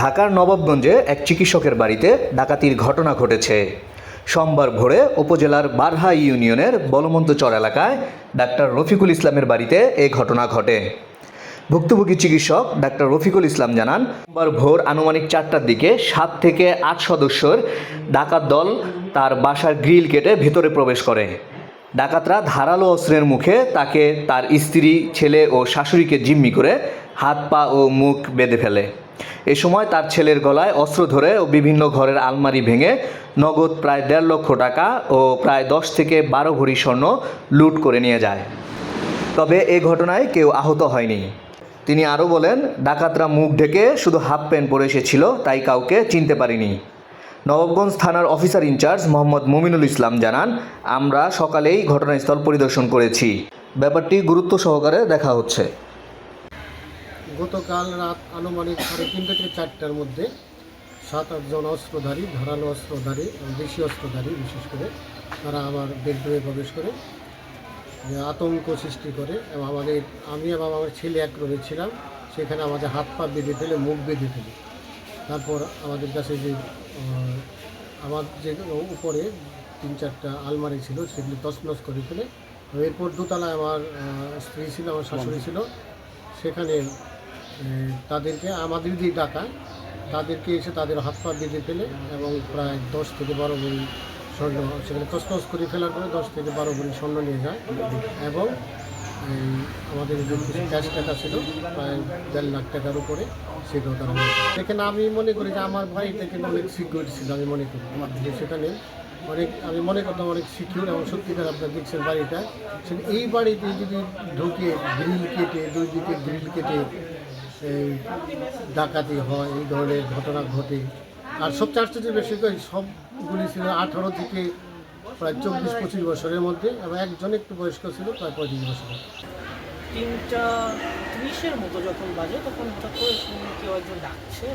ঢাকার নবাবগঞ্জে এক চিকিৎসকের বাড়িতে ডাকাতির ঘটনা ঘটেছে। সোমবার ভোরে উপজেলার বারহা ইউনিয়নের বলমন্তচর এলাকায় ডাক্তার রফিকুল ইসলামের বাড়িতে এ ঘটনা ঘটে। ভুক্তভোগী চিকিৎসক ডাক্তার রফিকুল ইসলাম জানান, সোমবার ভোর আনুমানিক চারটার দিকে সাত থেকে আট সদস্যর ডাকাত দল তার বাসার গ্রিল কেটে ভেতরে প্রবেশ করে। ডাকাতরা ধারালো অস্ত্রের মুখে তাকে তার স্ত্রী, ছেলে ও শাশুড়িকে জিম্মি করে হাত, পা ও মুখ বেঁধে ফেলে। এ সময় তার ছেলের গলায় অস্ত্র ধরে ও বিভিন্ন ঘরের আলমারি ভেঙে নগদ প্রায় দেড় লক্ষ টাকা ও প্রায় দশ থেকে বারো ভরি স্বর্ণ লুট করে নিয়ে যায়। তবে এ ঘটনায় কেউ আহত হয়নি। তিনি আরও বলেন, ডাকাতরা মুখ ঢেকে শুধু হাফ প্যান্ট পরে এসেছিল, তাই কাউকে চিনতে পারিনি। নবাবগঞ্জ থানার অফিসার ইনচার্জ মোহাম্মদ মুমিনুল ইসলাম জানান, আমরা সকালেই ঘটনাস্থল পরিদর্শন করেছি। ব্যাপারটি গুরুত্ব সহকারে দেখা হচ্ছে। গতকাল রাত আনুমানিক সাড়ে তিনটে থেকে চারটার মধ্যে সাত আটজন অস্ত্রধারী, ধারালো অস্ত্রধারী দেশি অস্ত্রধারী বিশেষ করে, তারা আমার বেডরুমে প্রবেশ করে আতঙ্ক সৃষ্টি করে, এবং আমাদের, আমি এবং আমার ছেলে এক রুমে ছিলাম, সেখানে আমাদের হাত পা বেঁধে ফেলে, মুখ বেঁধে ফেলে। তারপর আমাদের কাছে যে আমার যে উপরে তিন চারটা আলমারি ছিল, সেগুলি তছনছ করে ফেলে এরপর দোতলায় আমার স্ত্রী ছিল, আমার শাশুড়ি ছিল। সেখানে তাদেরকে আমাদের দিয়ে ডাকা। তাদেরকে এসে তাদের হাত পা বেঁধে ফেলে এবং প্রায় দশ থেকে বারো ভরি স্বর্ণ সেখানে তছনছ করে ফেলার পরে দশ থেকে বারো ভরি স্বর্ণ নিয়ে যায় এবং আমাদের যে ক্যাশ টাকা ছিল, প্রায় দেড় লাখ টাকার উপরে সেটাও তারা সেখানে আমি মনে করি যে আমার ভাই এখানে অনেক সিকিউর ছিল, আমি মনে করি। সেখানে অনেক, আমি মনে করতাম অনেক সিকিউর এবং সত্যিকার আপনার দেখছেন বাড়িটা। এই বাড়িতে যদি ঢুকে গ্রিল কেটে, দুই দিকে গ্রিল কেটে এই ডাকাতি হয়, এই ধরনের ঘটনা ঘটে। আর সবচেয়ে আশ্চর্য বেশি তো সবগুলি ছিল আঠারো থেকে প্রায় চব্বিশ, পঁচিশ বছরের মধ্যে এবং একজন একটু বয়স্ক ছিল, প্রায় পঁয়ত্রিশ বছর। তিনটা মতো যখন বাজে, তখন ডাকছে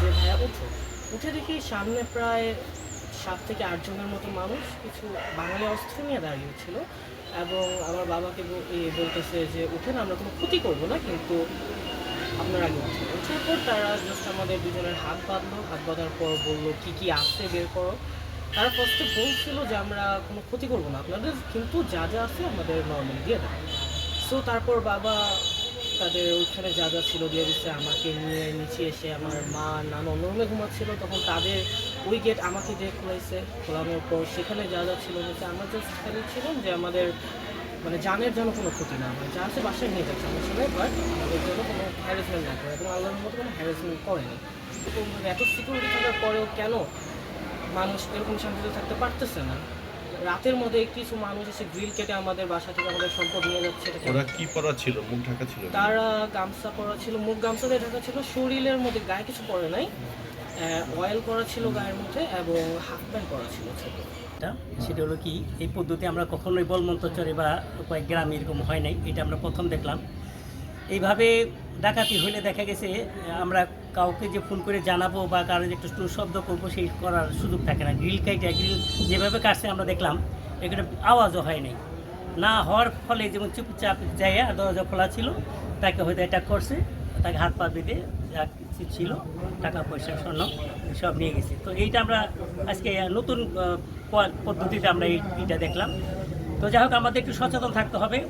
যে উঠো। উঠে দেখি সামনে প্রায় সাত থেকে আটজনের মতো মানুষ, কিছু বাঙালি এবং আমার বাবাকে বল- বলতেছে যে উঠেন আমরা কোনো ক্ষতি করব না, কিন্তু আপনার আগে উঠে ওঠার পর তারা জাস্ট আমাদের দুজনের হাত বাঁধলো। হাত বাঁধার পর বলল, কি কি আছে বের করো। তারা ফার্স্টে বলছিল যে, আমরা কোনো ক্ষতি করব না। আপনাদের কিন্তু যা যা আছে আমাদের নর্মালি দিয়ে দেয় সো তারপর বাবা তাদের ওইখানে যা যা ছিল দিয়ে দিচ্ছে আমাকে নিয়ে নিচে এসে আমার মা, নানা অন্য রুমে ঘুমাচ্ছিল। তখন তাদের ওই গেট আমাকে দিয়ে খোলাইছে। খোলানোর পর সেখানে যা যা ছিল নিচে আমরা জাস্ট খালি ছিলাম যে আমাদের মানে জানের যেন কোনো ক্ষতি না হয় যা আছে বাসায় নিয়ে যাচ্ছে আমার সঙ্গে বাট আমাদের জন্য কোনো হ্যারাসমেন্ট না করে এবং আল্লাহর মতো কোনো হ্যারাসমেন্ট করেনি এরকম ভাবে এত সিকিউরিটি থাকার পরেও কেন মানুষ এরকম শান্তিতে থাকতে পারতেছে না? রাতের মধ্যে কিছু মানুষ এসে গ্রিল কেটে আমাদের বাসা থেকে আমাদের সম্পদ নিয়ে যাচ্ছে ওরা কি পরা ছিল? মুখ ঢাকা ছিল তারা গামছা পরা ছিল মুখ গামছা দিয়ে ঢাকা ছিল শরীরের মধ্যে গায়ে কিছু পরে নাই। অয়েল করা ছিল গায়ের মধ্যে এবং হাফ প্যান্ট পরা ছিল এটা, সেটা হলো কি, এই পদ্ধতি আমরা কখনোই বলমন্তচরে বা কয়েক গ্রামে এরকম হয় নাই, এটা আমরা প্রথম দেখলাম। এইভাবে ডাকাতি হলে দেখা গেছে, আমরা কাউকে যে ফোন করে জানাব বা কারও যে একটু শব্দ করব, সেই করার সুযোগ থাকে না। গ্রিল কাইটা গ্রিল যেভাবে কাটছে আমরা দেখলাম, এখানে আওয়াজও হয় নাই। না হওয়ার ফলে যেমন চুপচাপ জায়গা দরজা খোলা ছিল, তাকে হয়তো অ্যাটাক করছে। তাকে হাত পা বেঁধে যা কিছু ছিল, টাকা পয়সা, স্বর্ণ, সব নিয়ে গেছে। তো এইটা আমরা আজকে নতুন পদ্ধতিতে আমরা এই- এইটা দেখলাম। তো যাই হোক, আমাদের একটু সচেতন থাকতে হবে।